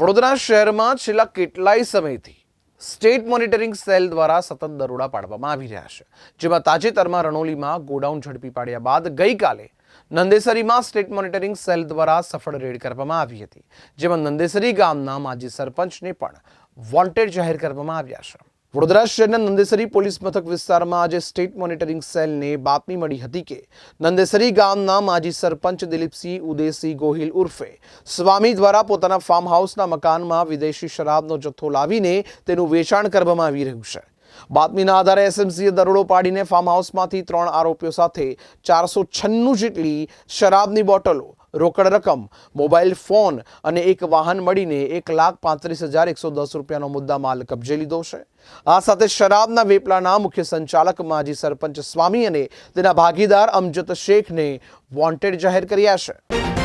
વડોદરા શહેરમાં છેલ્લા કેટલાય સમયથી સ્ટેટ મોનિટરિંગ સેલ દ્વારા સતત દરોડા પાડવામાં આવી રહ્યા છે, જેમાં તાજેતરમાં રણોલીમાં ગોડાઉન ઝડપી પાડ્યા બાદ ગઈકાલે નંદેસરીમાં સ્ટેટ મોનિટરિંગ સેલ દ્વારા સફળ રેડ કરવામાં આવી હતી, જેમાં નંદેસરી ગામના માજી સરપંચને પણ વોન્ટેડ જાહેર કરવામાં આવ્યા છે. વડોદરા શહેરના નંદેસરી પોલીસ મથક વિસ્તારમાં આજે સ્ટેટ મોનિટરિંગ સેલને બાતમી મળી હતી કે નંદેસરી ગામના માજી સરપંચ દિલીપસિંહ ઉદયસિંહ ગોહિલ ઉર્ફે સ્વામી દ્વારા પોતાના ફાર્મ હાઉસના મકાનમાં વિદેશી શરાબનો જથ્થો લાવીને તેનું વેચાણ કરવામાં આવી રહ્યું છે. બાતમીના આધારે એસએમસીએ દરોડો પાડીને ફાર્મ હાઉસમાંથી ત્રણ આરોપીઓ સાથે ચારસો છન્નું જેટલી શરાબની બોટલો રોકડ રકમ, મોબાઈલ ફોન અને એક વાહન મળીને એક લાખ પાંત્રીસ હજાર એકસો દસ રૂપિયાનો મુદ્દા માલ કબજે લીધો છે. આ સાથે શરાબના વેપલાના મુખ્ય સંચાલક માજી સરપંચ સ્વામી અને તેના ભાગીદાર અમજદ શેખને વોન્ટેડ જાહેર કર્યા છે.